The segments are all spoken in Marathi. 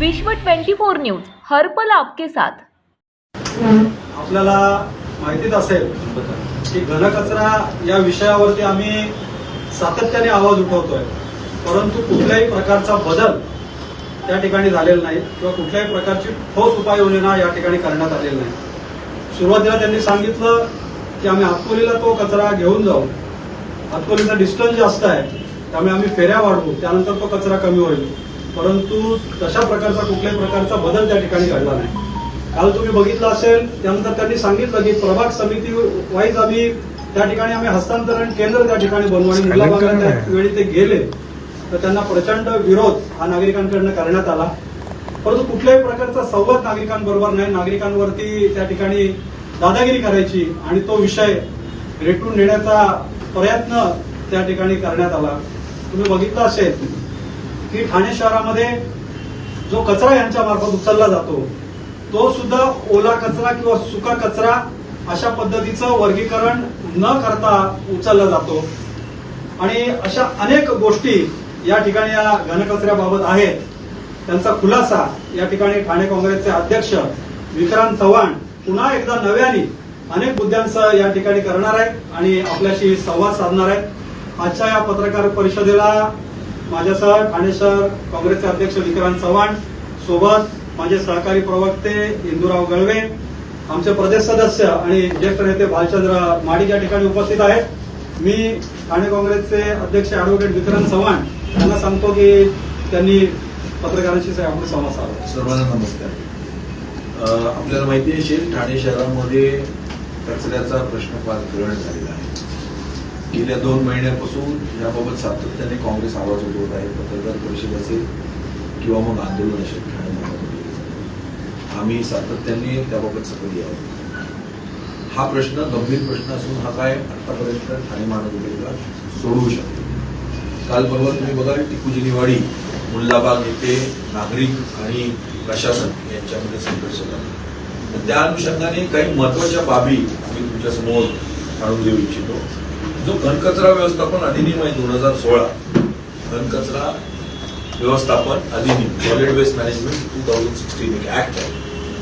विश्व 24 न्यूज हरपल आपके साथ. आपल्याला माहितीच असेल की घनकचरा या विषयावरती आम्ही सातत्याने आवाज उठवतोय. परंतु कुठल्याही प्रकारचा बदल त्या ठिकाणी झालेला नाही किंवा कुठल्याही प्रकारची ठोस उपाययोजना या ठिकाणी करण्यात आलेली नाही. सुरुवातीला त्यांनी सांगितलं की आम्ही हातकोलीला तो कचरा घेऊन जाऊ. हातकोलीचा डिस्टन्स जास्त आहे त्यामुळे आम्ही फेऱ्या वाढवू त्यानंतर तो कचरा कमी होईल. परंतु तशा प्रकारचा कुठल्याही प्रकारचा बदल त्या ठिकाणी घडला नाही. काल तुम्ही बघितलं असेल त्यानंतर त्यांनी सांगितलं की प्रभाग समिती वाईज आम्ही त्या ठिकाणी आम्ही हस्तांतरण केंद्र त्या ठिकाणी बनवू आणि वेळी ते गेले. तर त्यांना प्रचंड विरोध हा नागरिकांकडनं करण्यात आला. परंतु कुठल्याही प्रकारचा संवाद नागरिकांबरोबर नाही. नागरिकांवरती त्या ठिकाणी दादागिरी करायची आणि तो विषय रेटून नेण्याचा प्रयत्न त्या ठिकाणी करण्यात आला. तुम्ही बघितलं असेल की ठाणे शहरामध्ये जो कचरा यांच्या मार्फत उचलला जातो तो सुद्धा ओला कचरा किंवा सुका कचरा अशा पद्धतीचं वर्गीकरण न करता उचलला जातो. आणि अशा अनेक गोष्टी या ठिकाणी या घनकचऱ्याबाबत आहेत. त्यांचा खुलासा या ठिकाणी ठाणे काँग्रेसचे अध्यक्ष विक्रांत चव्हाण पुन्हा एकदा नव्याने अनेक मुद्द्यांसह या ठिकाणी करणार आहेत आणि आपल्याशी संवाद साधणार आहेत. आजच्या या पत्रकार परिषदेला माझ्यासह ठाणे शहर काँग्रेसचे अध्यक्ष विक्रांत चव्हाण सोबत माझे सहकारी प्रवक्ते इंदुराव गळवे आमचे प्रदेश सदस्य आणि ज्येष्ठ नेते भालचंद्र माडिक या ठिकाणी उपस्थित आहेत. मी ठाणे काँग्रेसचे अध्यक्ष ऍडव्होकेट विक्रांत चव्हाण यांना सांगतो की त्यांनी पत्रकारांशी आपण संवाद साधावा सर्वांना नमस्कार. आपल्याला माहिती असेल ठाणे शहरामध्ये कचऱ्याचा प्रश्न फार ग्रहण झालेला आहे. गेल्या दोन महिन्यापासून याबाबत सातत्याने काँग्रेस आवाज उठवत आहे पत्रकार परिषद असेल किंवा मग आंदोलन असेल ठाणे महानगरपालिकेचं. आम्ही सातत्याने त्याबाबत सक्रिय आहोत हा प्रश्न गंभीर प्रश्न असून हा काय आतापर्यंत ठाणे महानगरपालिका सोडवू शकते. काल परवा तुम्ही बघाल टिपूजिनीवाडी मुल्लाबाग येथे नागरिक आणि प्रशासन यांच्यामध्ये संघर्ष झाला. तर त्या अनुषंगाने काही महत्त्वाच्या बाबी आम्ही तुमच्यासमोर आणून देऊ इच्छितो. जो घनकचरा व्यवस्थापन अधिनियम आहे दोन हजार सोळा घनकचरा व्यवस्थापन अधिनियम solid waste management two thousand sixteen एक ऍक्ट आहे.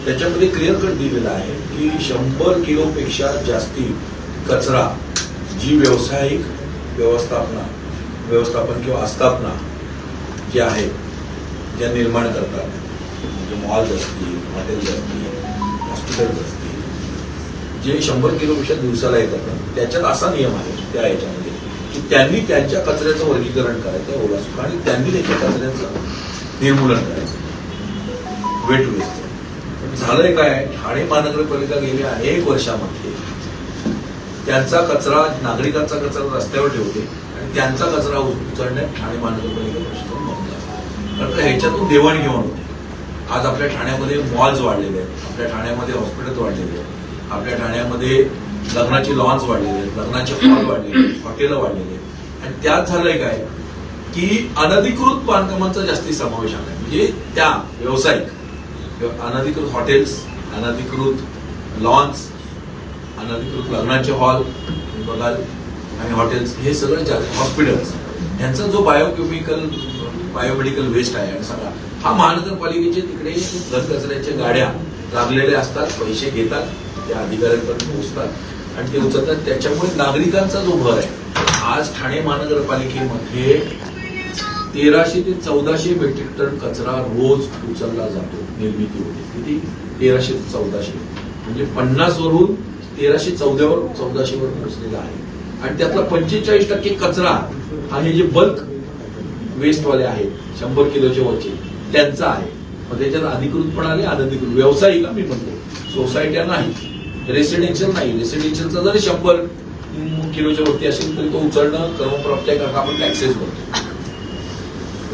त्याच्यामध्ये क्लिअर कट दिलेला आहे की शंभर किलोपेक्षा जास्ती कचरा जी व्यावसायिक व्यवस्थापना व्यवस्थापन किंवा आस्थापना जी आहे ज्या निर्माण करतात म्हणजे मॉल्स असतील हॉटेल्स असतील हॉस्पिटल्स असतील जे शंभर किलोपेक्षा दिवसाला येतात ना, त्याच्यात असा नियम आहे त्या याच्यामध्ये की त्यांनी त्यांच्या कचऱ्याचं वर्गीकरण करायचं ओला सुका आणि त्यांनी त्याच्या कचऱ्याचं निर्मूलन करायचं वेट वेस्ट. झालंय काय? ठाणे महानगरपालिका गेल्या अनेक वर्षामध्ये त्यांचा कचरा नागरिकांचा कचरा रस्त्यावर ठेवते आणि त्यांचा कचरा उचलण्यात ठाणे महानगरपालिका प्रशासन कारण का ह्याच्यातून देवाणघेवाण होते. आज आपल्या ठाण्यामध्ये मॉल्स वाढलेले आहेत आपल्या ठाण्यामध्ये हॉस्पिटल्स वाढलेले आहेत. आपल्या ठाण्यामध्ये लग्नाचे लॉन्स वाढलेले आहेत लग्नाचे हॉल वाढलेले आहेत हॉटेलं आहेत. आणि त्यात झालंय काय? की अनधिकृत बांधकामांचा जास्ती समावेश आला म्हणजे त्या व्यावसायिक अनधिकृत हॉटेल्स अनधिकृत लॉन्स अनधिकृत लग्नाचे हॉल बघाल आणि हॉटेल्स हे सगळं जास्त हॉस्पिटल्स यांचा जो बायोकेमिकल बायोमेडिकल वेस्ट आहे आणि सगळा हा महानगरपालिकेचे तिकडे घरकचऱ्याच्या गाड्या लागलेल्या असतात पैसे घेतात त्या अधिकाऱ्यांपर्यंत पोहोचतात आणि ते उचलतात. त्याच्यामुळे नागरिकांचा जो भर आहे आज ठाणे महानगरपालिकेमध्ये तेराशे ते चौदाशे मेट्रिक टन कचरा रोज उचलला जातो निर्मिती होते. किती? तेराशे ते चौदाशे. म्हणजे पन्नास वरून तेराशे चौदावर चौदाशे वर पोहोचलेला आहे. आणि त्यातला पंचेचाळीस टक्के कचरा हा हे जे बल्क वेस्टवाले आहेत शंभर किलोचे वरचे त्यांचा आहे. मग त्याच्यात अधिकृत पण आले अनधिकृत व्यावसायिक मी म्हणतो सोसायट्या नाही. रेसिडेन्शियल नाही. रेसिडेन्शियलचा जरी शंभर किलोच्या वरती असेल तरी तो उचलणं क्रमप्राप्त आहे कारण आपण टॅक्सेस भरतो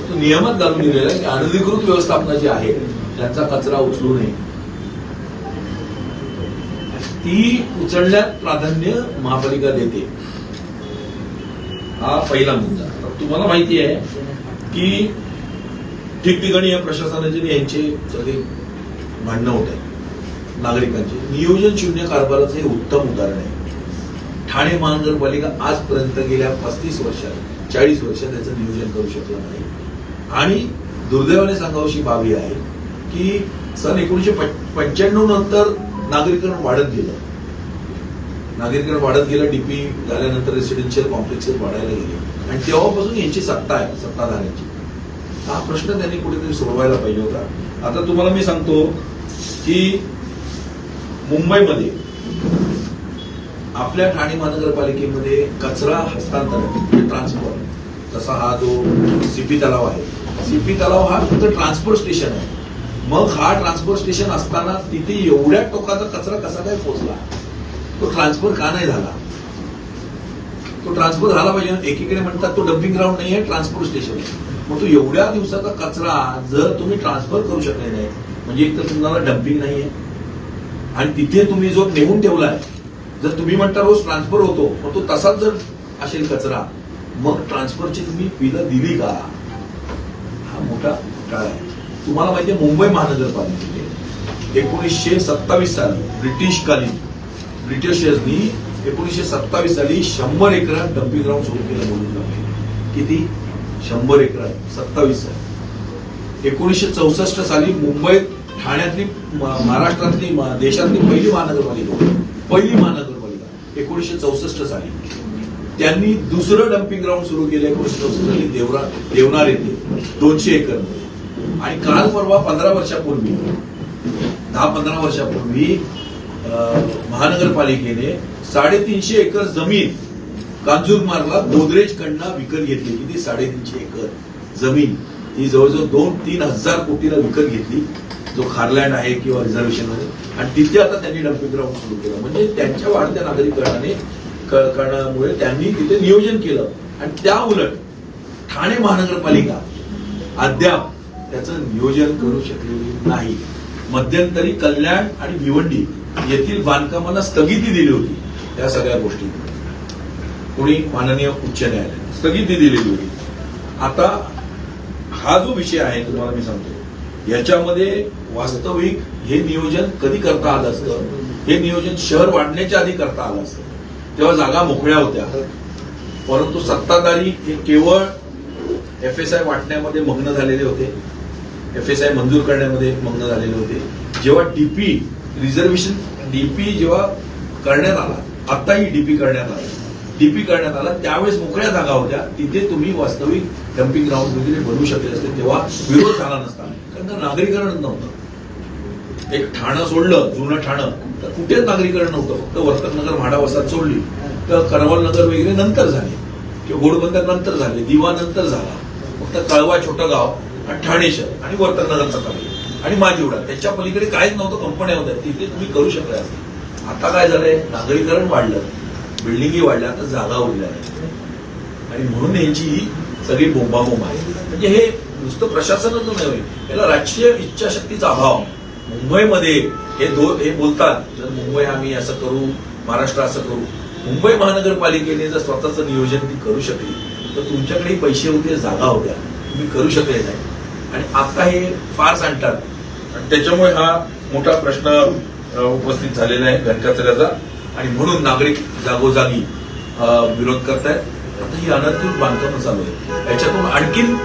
तो नियमात घालून दिलेला आहे की अनधिकृत व्यवस्थापना जी आहे त्यांचा कचरा उचलू नये. ती उचलण्यात प्राधान्य महापालिका देते. हा पहिला मुद्दा. तुम्हाला माहिती आहे की ठिकठिकाणी या प्रशासनाचे यांचे सगळे भांडणं होत आहेत. नागरिकांचे. नियोजन शून्य कारभाराचं हे उत्तम उदाहरण आहे. ठाणे महानगरपालिका आजपर्यंत गेल्या पस्तीस वर्षात चाळीस वर्षात त्याचं नियोजन करू शकलं नाही. आणि दुर्दैवाने सांगावशी बाबी आहे की सन एकोणीशे पंच्याण्णव नंतर नागरीकरण वाढत गेलं. नागरीकरण वाढत गेलं डीपी झाल्यानंतर रेसिडेन्शियल कॉम्प्लेक्सेस वाढायला गेले. आणि तेव्हापासून यांची सत्ता आहे सत्ताधाऱ्यांची. हा प्रश्न त्यांनी कुठेतरी सोडवायला पाहिजे होता. आता तुम्हाला मी सांगतो की मुंबईमध्ये आपल्या ठाणे महानगरपालिकेमध्ये कचरा हस्तांतरण म्हणजे ट्रान्सफर तसा हा जो सीपी तलाव आहे. सीपी तलाव हा फक्त ट्रान्सपोर्ट स्टेशन आहे. मग हा ट्रान्सपोर्ट स्टेशन असताना तिथे एवढ्या टोकाचा कचरा कसा काय पोहोचला? तो ट्रान्सफर का नाही झाला? तो ट्रान्सफर झाला पाहिजे. एकीकडे म्हणतात तो डम्पिंग ग्राउंड नाही आहे ट्रान्सपोर्ट स्टेशन आहे. मग तो एवढ्या दिवसाचा कचरा जर तुम्ही ट्रान्सफर करू शकले नाही म्हणजे एक तर तुम्हाला डम्पिंग नाही आहे आणि तिथे तुम्ही जो नेऊन ठेवलाय जर तुम्ही म्हणता रोज ट्रान्सफर होतो मग तो तसाच जर असेल कचरा मग ट्रान्सफरची तुम्ही बिलं दिली का? हा मोठा काळ आहे. तुम्हाला माहिती आहे मुंबई महानगरपालिकेने एकोणीसशे सत्तावीस साली ब्रिटिशकालीन ब्रिटिशर्सनी एकोणीसशे सत्तावीस साली शंभर एकरात डम्पिंग ग्राउंड सुरू केलं बोलून किती? शंभर एकरात सत्तावीस साली. एकोणीसशे चौसष्ट साली मुंबईत ठाण्यातली महाराष्ट्रातली देशातली पहिली महानगरपालिका. पहिली महानगरपालिका. एकोणीसशे चौसष्ट साली. त्यांनी दुसरं डम्पिंग ग्राउंड सुरू केलं एकोणीसशे चौसष्ट साली देवरा देवणार येथे. दोनशे एकर. आणि काल परवा पंधरा वर्षापूर्वी दहा पंधरा वर्षापूर्वी अं, महानगरपालिकेने साडेतीनशे एकर जमीन कांजूरमार्गला गोदरेज कडनं विकत घेतली किती साडेतीनशे एकर जमीन. ही जवळजवळ दोन तीन हजार कोटीला विकत घेतली. जो खारलँड आहे किंवा रिझर्वेशन आहे आणि तिथे आता त्यांनी डम्पिंग ग्राउंड सुरू केलं. म्हणजे त्यांच्या वाढत्या नागरीकरणाने क- करण्यामुळे त्यांनी तिथे नियोजन केलं. आणि त्या उलट ठाणे महानगरपालिका अद्याप त्याचं नियोजन करू शकलेली नाही. मध्यंतरी कल्याण आणि भिवंडी येथील बांधकामाला स्थगिती दिली होती या सगळ्या गोष्टी कोणी माननीय उच्च न्यायालयाने स्थगिती दिलेली होती. आता हा जो विषय आहे तुम्हाला मी सांगतो. याच्यामध्ये वास्तविक हे नियोजन कधी करता आलं असतं? हे नियोजन शहर वाढण्याच्या आधी करता आलं असतं. तेव्हा जागा मोकळ्या होत्या. परंतु सत्ताधारी हे केवळ एफ एस आय वाटण्यामध्ये मग्न झालेले होते. एफ एस आय मंजूर करण्यामध्ये मग्न झालेले होते. जेव्हा डीपी रिझर्वेशन डीपी जेव्हा करण्यात आला आत्ताही डीपी करण्यात आला. डीपी करण्यात आला. त्यावेळेस मोकळ्या जागा होत्या. तिथे तुम्ही वास्तविक डम्पिंग ग्राउंड वगैरे बनवू शकले असते. तेव्हा विरोध झाला नसता. कारण नागरीकरणच नव्हतं. एक ठाणं सोडलं जुनं ठाणं तर कुठेच नागरीकरण नव्हतं. फक्त वर्तकनगर म्हाडा वसात सोडली. तर करवल नगर वगैरे नंतर झाले. किंवा घोडबंदर नंतर झाले. दिवा नंतर झाला. फक्त कळवा छोटं गाव आणि ठाणे शहर आणि वर्तकनगरचा काही आणि माझीवडा त्याच्या पलीकडे काहीच नव्हतं. कंपन्या होत्या. तिथे तुम्ही करू शकले असते. आता काय झालंय? नागरीकरण वाढलं. बिल्डिंगी वाढल्या आता जागा उरल्या नाही आणि म्हणून यांची ही सगळी बोंबाबोंब आहे. म्हणजे हे नुसतं प्रशासनच नाही याला राजकीय इच्छाशक्तीचा अभाव. मुंबईमध्ये हे दो हे बोलतात जर मुंबई आम्ही असं करू महाराष्ट्र असं करू. मुंबई महानगरपालिकेने जर स्वतःचं नियोजन ती करू शकली तर तुमच्याकडे पैसे होते जागा होत्या. तुम्ही करू शकले नाही. आणि आता हे फार सांगतात आणि त्याच्यामुळे हा मोठा प्रश्न उपस्थित झालेला आहे घनकचऱ्याचा. आणि म्हणून नागरिक जागोजागी विरोध करतायत. आता ही अनधिकृत बांधकामं चालू आहे याच्यातून आणखीन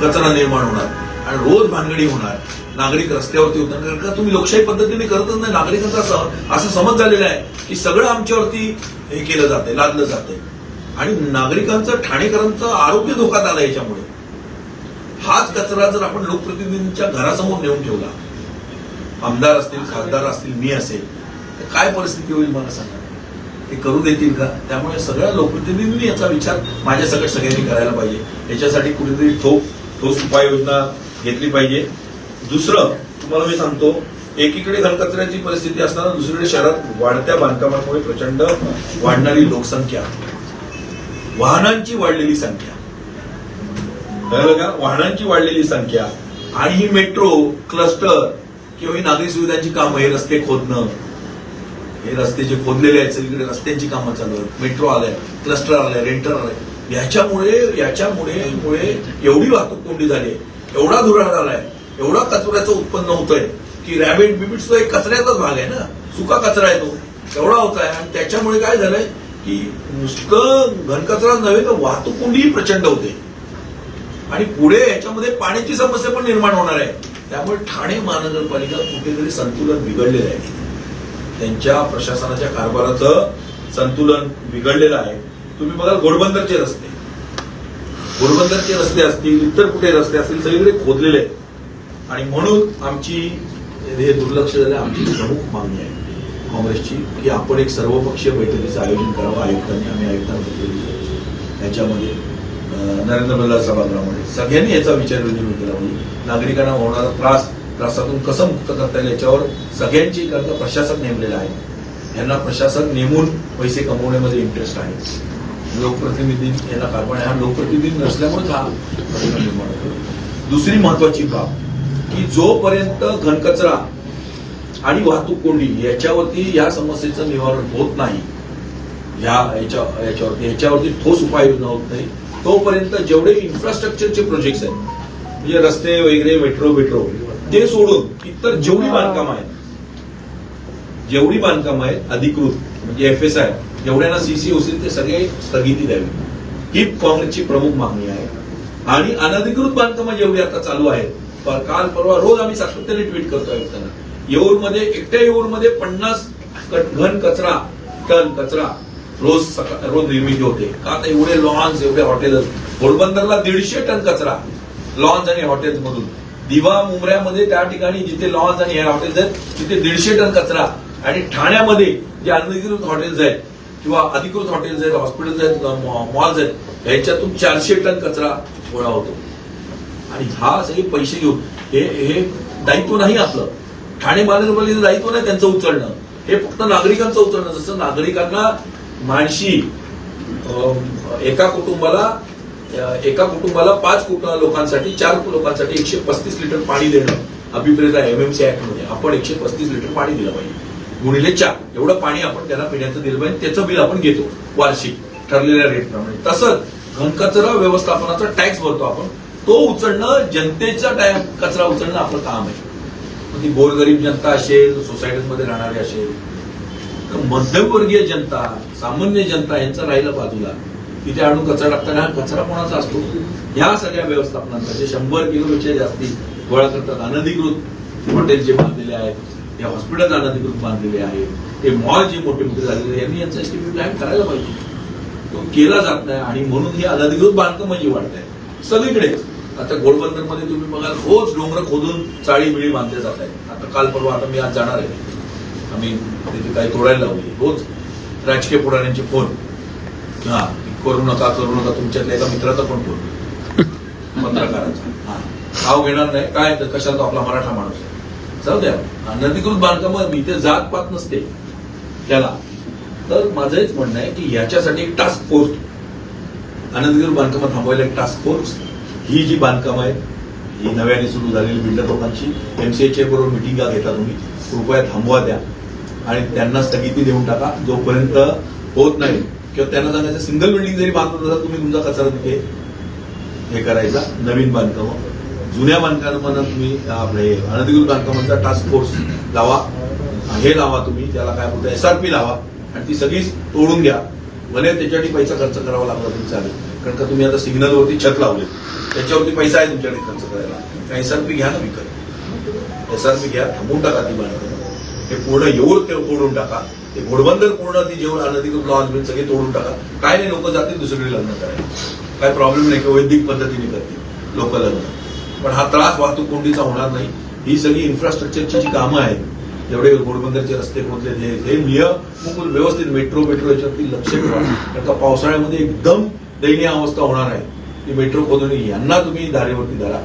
कचरा निर्माण होणार आणि रोज भानगडी होणार. नागरिक रस्त्यावरती उतरणार. कारण का तुम्ही लोकशाही पद्धतीने करतच नाही नागरिकांचा असं समज झालेला आहे की सगळं आमच्यावरती हे केलं जाते लादलं जाते आणि नागरिकांचं ठाणेकरांचं आरोग्य धोक्यात आलं याच्यामुळे. हाच कचरा जर आपण लोकप्रतिनिधींच्या घरासमोर नेऊन ठेवला आमदार असतील खासदार असतील मी असेल तर काय परिस्थिती होईल मला सांगा. ते करू देतील का? त्यामुळे सगळ्या लोकप्रतिनिधींनी याचा विचार माझ्या सगळ्या सगळ्यांनी करायला पाहिजे. याच्यासाठी कुठेतरी ठोक ठोस उपाययोजना घेतली पाहिजे. दुसरं तुम्हाला मी सांगतो एकीकडे घनकचऱ्याची परिस्थिती असताना दुसरीकडे शहरात वाढत्या बांधकामामुळे प्रचंड वाढणारी लोकसंख्या. वाहनांची वाढलेली संख्या. कळलं का? वाहनांची वाढलेली संख्या. आणि ही मेट्रो क्लस्टर किंवा ही नागरी सुविधांची कामं हे रस्ते खोदणं. हे रस्ते जे खोदलेले आहेत सगळीकडे रस्त्यांची कामं चालू आहेत मेट्रो आलंय क्लस्टर आलंय रेंटर आलंय. याच्यामुळे याच्यामुळे मुळे एवढी वाहतूक कोंडी झाली आहे एवढा धुराळ झालाय एवढा कचऱ्याचं उत्पन्न होतंय की रॅबिट बिबिट सुद्धा एक कचऱ्याचाच भाग आहे ना सुका कचरा आहे तो एवढा होत आहे आणि त्याच्यामुळे काय झालंय की नुसतं घनकचरा नव्हे तर वाहतूक कोंडीही प्रचंड होते. आणि पुढे याच्यामध्ये पाण्याची समस्या पण निर्माण होणार आहे. त्यामुळे ठाणे महानगरपालिका कुठेतरी संतुलन बिघडलेलं आहे. त्यांच्या प्रशासनाच्या कारभाराचं संतुलन बिघडलेलं आहे. तुम्ही बघाल घोडबंदरचे रस्ते. घोडबंदरचे रस्ते असतील इतर कुठे रस्ते असतील सगळीकडे खोदलेले आहेत. आणि म्हणून आमची हे दुर्लक्ष झालं आमची प्रमुख मागणी आहे. काँग्रेसची की आपण एक सर्वपक्षीय बैठकीचं आयोजन करावं आयुक्तांनी आम्ही आयुक्तांना पत्र याच्यामध्ये नरेंद्र मल्हार सभागृहामध्ये. सगळ्यांनी याचा विचार विनिमय केला. पाहिजे नागरिकांना होणारा त्रास त्रासातून कसं मुक्त करता येईल याच्यावर सगळ्यांची करता प्रशासक नेमलेलं आहे. यांना प्रशासक नेमून पैसे कमवण्यामध्ये इंटरेस्ट आहे. लोकप्रतिनिधी यांना कारभार हा लोकप्रतिनिधी नसल्यामुळे हा प्रश्न निर्माण होतो. दुसरी महत्वाची बाब की जोपर्यंत घनकचरा आणि वाहतूक कोंडी याच्यावरती या समस्येचं निवारण होत नाही ह्या याच्या याच्यावरती याच्यावरती ठोस उपाययोजना होत नाही तोपर्यंत जेवढे इन्फ्रास्ट्रक्चरचे प्रोजेक्ट्स आहेत म्हणजे रस्ते वगैरे मेट्रो मेट्रो ते सोडून इतर जेवढी बांधकामं आहेत जेवढी बांधकामं आहेत अधिकृत म्हणजे एफ एस आय जेवढ्यांना सीसी होतील ते सगळे स्थगिती द्यावी. ही काँग्रेसची प्रमुख मागणी आहे. आणि अनधिकृत बांधकामं जेवढी आता चालू आहेत पर- काल परवा रोज आम्ही सातत्याने ट्विट करतो आयुक्तांना. येऊरमध्ये एकट्या येऊरमध्ये पन्नास घन कचरा टन कचरा रोज सका- रोज निर्मिती होते. का आता एवढे लॉन्स एवढे हॉटेल पोरबंदरला दीडशे टन कचरा लॉन्स आणि हॉटेल्स मधून. दिवा मुंबऱ्यामध्ये त्या ठिकाणी जिथे लॉन्स आणि एअर हॉटेल्स आहेत तिथे दीडशे टन कचरा आणि ठाण्यामध्ये जे अनधिकृत हॉटेल्स आहेत किंवा अधिकृत हॉटेल्स आहेत हॉस्पिटल्स आहेत मॉल्स आहेत ह्याच्यातून चारशे टन कचरा गोळा होतो. आणि हा सगळे पैसे घेऊन हे हे दायित्व नाही आपलं. ठाणे महानगरपालिकेचं दायित्व नाही त्यांचं उचलणं. हे फक्त नागरिकांचं उचलणं. जसं नागरिकांना माणशी एका कुटुंबाला एका कुटुंबाला पाच कुटुंब लोकांसाठी चार लोकांसाठी एकशे पस्तीस लिटर पाणी देणं अभिप्रेत आहे एमएमसी ऍक्टमध्ये. आपण एकशे पस्तीस लिटर पाणी दिलं पाहिजे. गुणिले चार. एवढं पाणी आपण त्यांना पिण्याचं दिलं पाहिजे. त्याचं बिल आपण घेतो. वार्षिक. ठरलेल्या रेटप्रमाणे. तसंच घनकचरा व्यवस्थापनाचा टॅक्स भरतो आपण. तो उचलणं जनतेचा टॅक्स कचरा उचलणं आपलं काम आहे. ती गोरगरीब जनता असेल सोसायटीमध्ये राहणारी असेल तर मध्यमवर्गीय जनता सामान्य जनता यांचं राहिलं बाजूला. तिथे आणून कचरा टाकताना हा कचरा कोणाचा असतो? ह्या सगळ्या व्यवस्थापनांचा जे शंभर किलोपेक्षा जास्ती गोळा करतात अनधिकृत हॉटेल जे बांधलेले आहेत या हॉस्पिटल अनधिकृत बांधलेले आहेत ते मॉल जे मोठे मोठे झालेले यांनी यांचा एस्टिमेट प्लॅन करायला पाहिजे. तो केला जात नाही आणि म्हणून ही अनधिकृत बांधकाम म्हणजे वाढत आहे. सगळीकडेच. आता गोडबंदरमध्ये तुम्ही बघाल रोज डोंगर खोदून चाळी बिळी बांधले जात आहेत. आता काल परवा आता मी आज जाणार आहे. आम्ही तिथे काही तोडायला लावली रोज राजकीय पुढाऱ्यांचे फोन. हा. करू नका करू नका तुमच्यातल्या एका मित्राचा पण फोन पत्रकाराचा. हा. नाव घेणार नाही. काय तर कशाला तो आपला मराठा माणूस आहे. जाऊ द्या. अनधिकृत बांधकाम इथे जात पात नसते. त्याला. तर माझं हेच म्हणणं आहे की याच्यासाठी एक टास्क फोर्स अनधिकृत बांधकामं थांबवायला एक टास्क फोर्स ही जी बांधकामं आहेत ही नव्याने सुरू झालेली बिल्डर लोकांची एमसीएचए बरोबर मिटिंगा घेता तुम्ही. कृपया थांबवा द्या आणि त्यांना स्थगिती देऊन टाका जोपर्यंत होत नाही. किंवा त्यांना सांगायचं सिंगल बिल्डिंग जरी बांधत असाल तुम्ही तुमचा कचरा तिथे हे करायचा नवीन बांधकाम. जुन्या बांधकामांना तुम्ही आपले अनधिकृत बांधकामांचा टास्क फोर्स लावा. हे लावा तुम्ही त्याला काय बोलतो पी लावा. आणि ती सगळीच तोडून घ्या. भले त्याच्यासाठी पैसा खर्च करावा लागला तरी चालेल. कारण का तुम्ही आता सिग्नलवरती छत लावले. त्याच्यावरती पैसा आहे तुमच्याकडे खर्च करायला. एस आर पी घ्या ना विकत. पी घ्या थांबवून टाका ती बांधकाम. हे पूर्ण येऊर ते तोडून टाका. ते घोडबंदर पूर्ण ती जेवढ अनधिकृत लॉन्च बिल सगळे तोडून टाका. काय नाही लोक जातील दुसरीकडे लग्न करायला. काय प्रॉब्लेम नाही की वैदिक पद्धतीने करतील लोक लग्न. पण हा त्रास वाहतूक कोंडीचा होणार नाही. ही सगळी इन्फ्रास्ट्रक्चरची जी कामं आहेत जेवढे घोडबंदरचे रस्ते कोणते हे हे व्यवस्थित मेट्रो मेट्रो याच्यावरती लक्ष ठेवा. कारण का पावसाळ्यामध्ये एकदम दयनीय अवस्था होणार आहे. ती मेट्रो खोदून यांना तुम्ही धारेवरती धरा.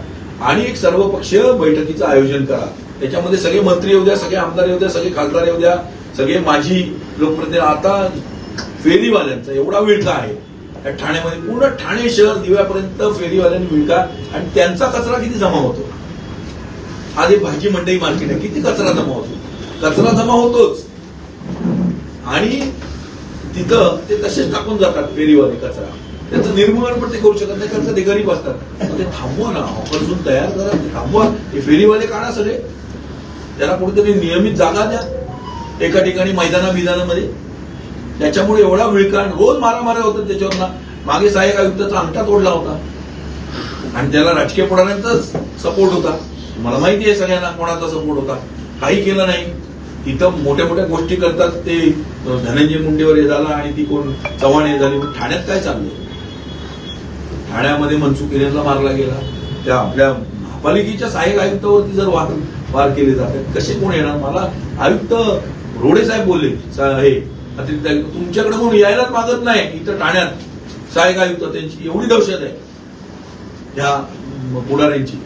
आणि एक सर्वपक्षीय बैठकीचं आयोजन करा. त्याच्यामध्ये सगळे मंत्री येऊ द्या सगळे आमदार येऊ द्या सगळे खासदार येऊ द्या. सगळे माझी लोकप्रतिनिधी आता फेरीवाल्यांचा एवढा विळखा आहे. त्या ठाण्यामध्ये पूर्ण ठाणे शहर दिव्यापर्यंत फेरीवाल्यांनी विळखा आणि त्यांचा कचरा किती जमा होतो? आधी भाजी मंडई मार्केट आहे किती कचरा जमा होतो? कचरा जमा होतोच. आणि तिथं ते तसेच टाकून जातात फेरीवाले कचरा. त्याचं निर्मूलन पण ते करू शकत नाही कारण ते गरीब असतात. ते थांबवा ना ऑफरसून तयार करा ते थांबवा. हे फेरीवाले काढा सगळे. त्याला कुठेतरी नियमित जागा द्या. एका ठिकाणी मैदाना बिदानामध्ये त्याच्यामुळे एवढा विळकाण रोज मारामाऱ्या होतात त्याच्यावर मागे सहाय्यक आयुक्ताचा अंगठा तोडला होता. आणि त्याला राजकीय पुढाऱ्यांचाच सपोर्ट होता. मला माहिती आहे सगळ्यांना कोणाचा सपोर्ट होता. काही केलं नाही. तिथं मोठ्या मोठ्या गोष्टी करतात ते धनंजय मुंडेवर हे झाला आणि ती कोण चव्हाण हे झाली. पण ठाण्यात काय चाललंय? ठाण्यामध्ये मनसुख हिरेनला मारला गेला. त्या आपल्या महापालिकेच्या सहाय्यक आयुक्तावरती जर वार वार केले जातात कसे कोण येणार? मला आयुक्त रोडे साहेब बोलले हे अतिरिक्त तुमच्याकडे कोण यायलाच मागत नाही इथं ठाण्यात. सहाय्यक आयुक्त त्यांची एवढी दहशत आहे. ह्या पुढाऱ्यांची.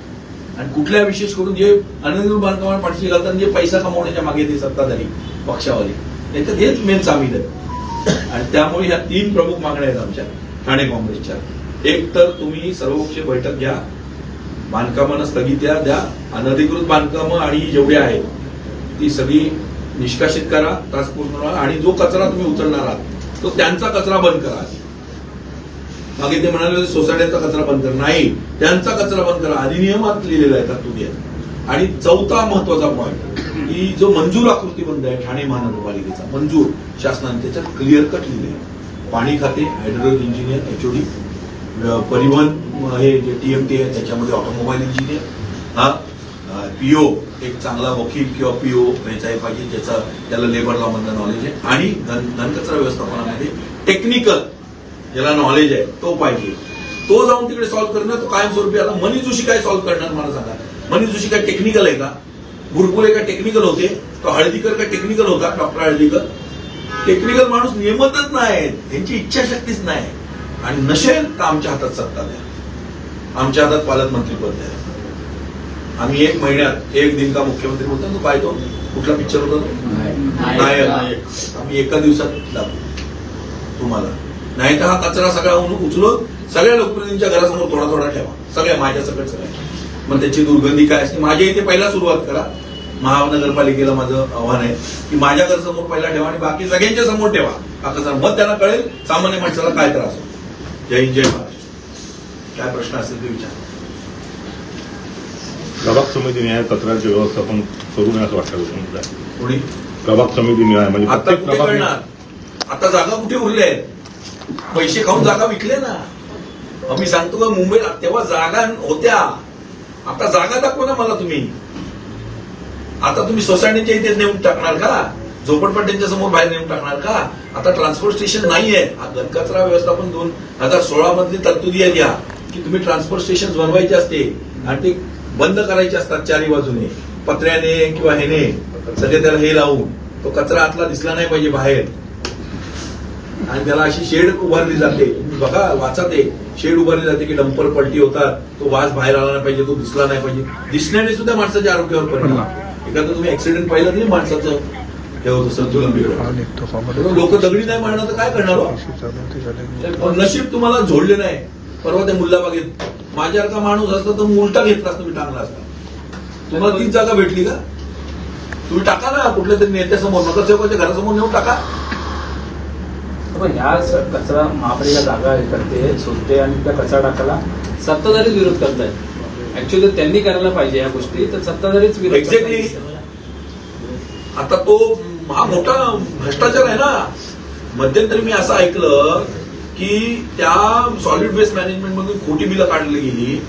आणि कुठल्या विशेष करून जे अनधिकृत बांधकामाला पाठशी घालतात जे पैसा कमावण्याच्या मागे ते सत्ताधारी पक्षावाले. त्याच्यात हेच मेन सामील आहे आणि त्यामुळे ह्या तीन प्रमुख मागण्या आहेत आमच्या ठाणे काँग्रेसच्या. एक तर तुम्ही सर्वपक्षीय बैठक घ्या बांधकामांना स्थगित्या द्या. अनधिकृत बांधकामं आणि जेवढे आहेत ती सगळी निष्कासित करा तात्पुरता करा आणि जो कचरा तुम्ही उचलणार आहात तो त्यांचा कचरा बंद करा. मागे ते म्हणाले होते सोसायट्यांचा कचरा बंद करा. नाही त्यांचा कचरा बंद करा. अधिनियमात लिहिलेला आहे तरतुदी आहे आणि चौथा महत्त्वाचा पॉईंट की जो मंजूर आकृती बंद आहे ठाणे महानगरपालिकेचा मंजूर शासनाने त्याच्यात क्लिअर कट लिहिले पाणी खाते हायड्रोलिक इंजिनियर एचओडी परिवहन हे जे टीएमटी आहे त्याच्यामध्ये ऑटोमोबाईल इंजिनियर हा पीओ एक चांगला वकील किंवा पीओ याचाही पाहिजे ज्याचा त्याला लेबर लॉ नॉलेज आहे. आणि घन घनकचरा व्यवस्थापनामध्ये टेक्निकल ज्याला नॉलेज आहे तो पाहिजे. तो जाऊन तिकडे सॉल्व्ह करणं तो कायमस्वरूपी आता मनी जोशी काय सॉल्व्ह करणार मला सांगा. मनी जोशी काय टेक्निकल आहे का? गुरकुले काय टेक्निकल होते? तो हळदीकर काय टेक्निकल होता? डॉक्टर हळदीकर? टेक्निकल माणूस नेमतच नाही. त्यांची इच्छाशक्तीच नाही. आणि नसेल तर आमच्या हातात सत्ता द्या. आमच्या हातात पालकमंत्रीपद द्या. आम्ही एक महिन्यात एक दिन का मुख्यमंत्री होता तो पाहतो कुठला पिक्चर होता तो नायक. आम्ही एका दिवसात दाखवू तुम्हाला. नाही तर हा कचरा सगळा उचलून सगळ्या लोकप्रतिनिधींच्या घरासमोर थोडा थोडा ठेवा. सगळ्या माझ्या सगळं सगळ्या. मग त्याची दुर्गंधी काय असते? माझ्या इथे पहिला सुरुवात करा. महानगरपालिकेला माझं आव्हान आहे की माझ्या घरासमोर पहिला ठेवा आणि बाकी सगळ्यांच्या समोर ठेवा. हा कचरा. मग त्यांना कळेल सामान्य माणसाला काय त्रास होतो. जय हिंद जय महाराष्ट्र. काय प्रश्न असेल ते विचार. प्रभाग समितीने कचऱ्याचे व्यवस्थापन करू नये असं वाटतं कोणी? प्रभाग समितीने आहे म्हणजे आता प्रत्येक कुठे प्रभाग कळणार आता जागा कुठे उरल्या आहेत पैसे खाऊन जागा विकले ना. आम्ही सांगतो का मुंबईला तेव्हा जागा होत्या. आता जागा दाखवा ना मला तुम्ही. आता तुम्ही सोसायटीच्या इथे नेऊन टाकणार का? झोपडपट्ट्यांच्या समोर बाहेर नेऊन टाकणार का? आता ट्रान्सपोर्ट स्टेशन नाहीये. हा घनकचरा व्यवस्थापन दोन हजार सोळा मधली तरतुदी आहे या की तुम्ही ट्रान्सपोर्ट स्टेशन बनवायचे असते. आणि ते बंद करायचे असतात चारी बाजूने. पत्र्याने किंवा ह्याने सगळे त्याला हे लावून. तो कचरा आतला दिसला नाही पाहिजे बाहेर. आणि त्याला अशी शेड उभारली जाते. बघा वाचा ते शेड उभारली जाते की डंपर पलटी होतात. तो वास बाहेर आला नाही पाहिजे तो दिसला नाही पाहिजे. दिसण्याने सुद्धा माणसाच्या आरोग्यावर परिणाम एखादं तुम्ही ऍक्सिडेंट पाहिलं नाही माणसाचं हे होतं संतुलन बिघडलं लोक दगडी नाही मारणार तर काय करणार हो? नशीब तुम्हाला झोडले नाही. परवा त्या मुल्लाबागेत माझ्यासारखा माणूस असता तर उलटा घेतला असता मी टाकला असता. तुम्हाला तीच जागा भेटली का? तुम्ही टाका ना कुठल्या तरी नेत्यासमोर नगरसेवकाच्या घरासमोर नेऊन टाका. पण ह्या कचरा महापालिका जागा हे करते सोडते आणि त्या कचरा टाकायला सत्ताधारीच विरोध करतायत. ऍक्च्युली त्यांनी करायला पाहिजे या गोष्टी तर सत्ताधारीच विरोध. करतायत. आता तो हा मोठा भ्रष्टाचार आहे ना. मध्यंतरी मी असं ऐकलं की त्या सॉलिड वेस्ट मॅनेजमेंट मधून खोटी बिलं काढली गेली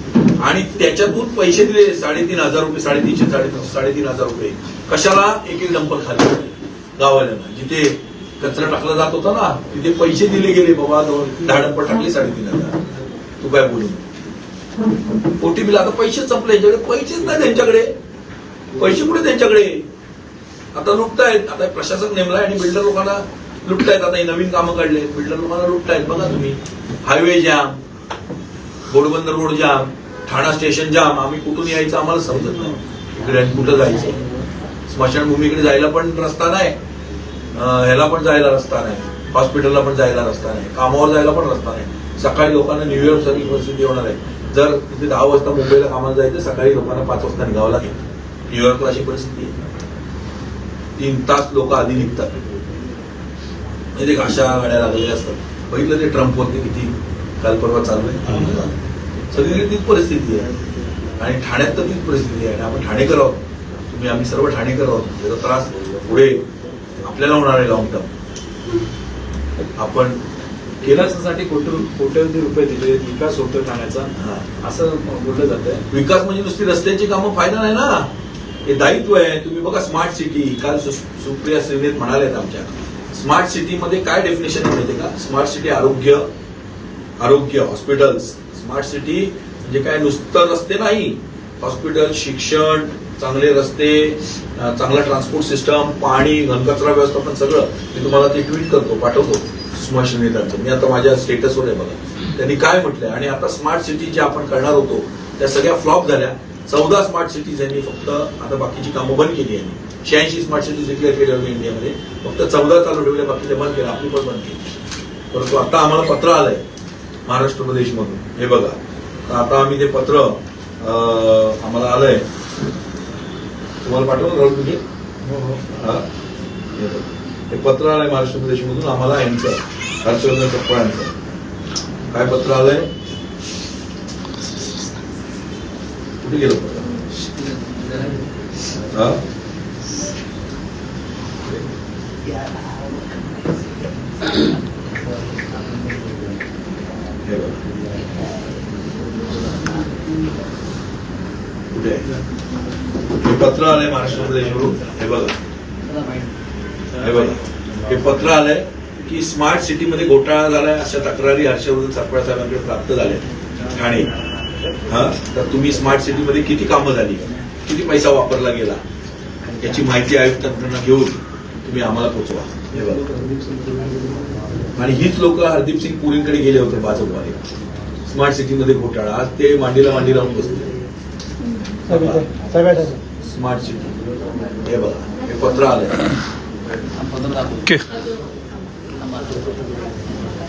आणि त्याच्यातून पैसे दिले साडेतीन हजार रुपये साडेतीनशे साडे साडेतीन हजार रुपये. कशाला? एक एक डंपर खाली गावाल्यांना. जिथे कचरा टाकला जात होता ना तिथे पैसे दिले गेले बाबा दोन दहा डंपर टाकले साडेतीन हजार. तू काय बोलू? खोटी बिल. आता पैसे संपले यांच्याकडे. पैसेच नाही त्यांच्याकडे. पैसे कुठे त्यांच्याकडे? आता लुटतायत आता प्रशासक नेमलाय आणि बिल्डर लोकांना लुटतायत. आता नवीन कामं काढले बिल्डर लोकांना लुटतायत. बघा तुम्ही. Highway jam Ghodbunder road jam Thana station jam. आम्ही कुठून यायचं आम्हाला समजत नाही. इकडे कुठं जायचं? स्मशानभूमीकडे जायला पण रस्ता नाही. ह्याला पण जायला रस्ता नाही. हॉस्पिटलला पण जायला रस्ता नाही. कामावर जायला पण रस्ता नाही. सकाळी लोकांना न्यूयॉर्क सारखी परिस्थिती होणार आहे. जर तिथे दहा वाजता मुंबईला कामाला जायचं सकाळी लोकांना पाच वाजता निघावं लागेल. न्यूयॉर्कला अशी परिस्थिती आहे. तीन तास लोक आधी निघतात. म्हणजे ते अशा गाड्या लागलेल्या असतात. बघितलं ते ट्रम्पवरती किती काल परवा चालू आहे सगळीकडे तीच परिस्थिती आहे. आणि ठाण्यात तर तीच परिस्थिती आहे. आणि आपण ठाणेकर आहोत. तुम्ही आम्ही सर्व ठाणेकर आहोत. त्याचा त्रास पुढे आपल्याला होणार आहे लॉंग टर्म आपण विकासासाठी कोटी कोट्यवधी रुपये दिले. विकास होतो ठाण्याचा. हा. असं बोललं जातंय. विकास म्हणजे नुसती रस्त्यांची कामं फायदा नाही ना. हे दायित्व आहे. तुम्ही बघा स्मार्ट सिटी काल सुप्रिया श्रीनेत म्हणाल्यात आमच्या. स्मार्ट सिटीमध्ये काय डेफिनेशन आहे का? स्मार्ट सिटी आरोग्य आरोग्य हॉस्पिटल्स स्मार्ट सिटी म्हणजे काय? नुसतं रस्ते नाही. हॉस्पिटल शिक्षण चांगले रस्ते चांगला ट्रान्सपोर्ट सिस्टम पाणी घनकचरा व्यवस्थापन सगळं मी तुम्हाला ते ट्विट करतो पाठवतो. सुषमा मी आता माझ्या स्टेटसवर आहे बघा. त्यांनी काय म्हटलंय? आणि आता स्मार्ट सिटी जे आपण करणार होतो त्या सगळ्या फ्लॉप झाल्या. चौदा स्मार्ट सिटीज यांनी फक्त आता बाकीची कामं बंद केली यांनी. शहाऐंशी स्मार्ट सिटीज डिक्लेअर केल्या होत्या इंडियामध्ये. फक्त चौदा चालू ठेवल्या बाकीच्या बंद केल्या आपली पण बंद केली. परंतु आता आम्हाला पत्र आलंय महाराष्ट्र प्रदेशमधून. हे बघा. तर आता आम्ही ते पत्र आम्हाला आलंय. तुम्हाला पाठवलं राहुल तुम्ही हा? हे. हे? पत्र आलंय महाराष्ट्र प्रदेशमधून. आम्हाला यांचं हर्षवर्धन चप्पळांचं. काय पत्र आलंय? कुठे गेलं पत्र? हे पत्र आलंय महाराष्ट्र प्रदेशवरून हे बघा. हे बघा. हे पत्र आलंय की स्मार्ट सिटीमध्ये घोटाळा झालाय अशा तक्रारी हर्षवर्धन सरपळ साहेबांकडे प्राप्त झाल्या ठाणे. हा? तर तुम्ही स्मार्ट सिटीमध्ये किती कामं झाली? किती पैसा वापरला गेला? याची माहिती आयुक्तांकडून घेऊन तुम्ही आम्हाला पोचवा. आणि हीच लोक हरदीप सिंग पुरींकडे गेले होते भाजपवाले. स्मार्ट सिटीमध्ये घोटाळा. आज ते मांडीला मांडी लावून बसले. स्मार्ट सिटी हे बघा हे पत्र आलंय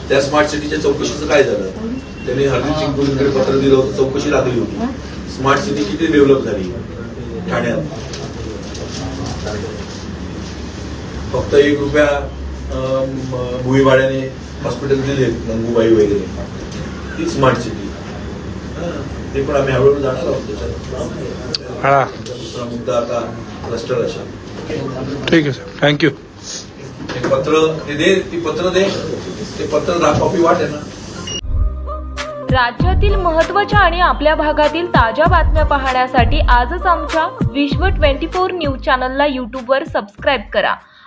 त्या स्मार्ट सिटीच्या चौकशीचं काय झालं? त्यांनी हरदीप सिंग पुरींकडे पत्र दिलं होतं. चौकशी लागली होती. स्मार्ट सिटी किती डेव्हलप झाली? ठाण्यात. फक्त एक रुपया भुईवाड्याने हॉस्पिटल दिले गंगूबाई वगैरे. ती स्मार्ट सिटी ते पण आम्ही हळूहळू जाणार आहोत त्याच्यात. हा. दुसरा मुद्दा आता क्लस्टर अशा ठीक आहे सर थँक्यू ते पत्र ते दे ती पत्र दे. ते पत्र कॉपी वाट आहे ना. राज्यातील महत्त्वाच्या आणि आपल्या भागातील ताज्या बातम्या पाहण्यासाठी आजच आमच्या विश्व 24 न्यूज चॅनलला यूट्यूबवर सबस्क्राईब करा.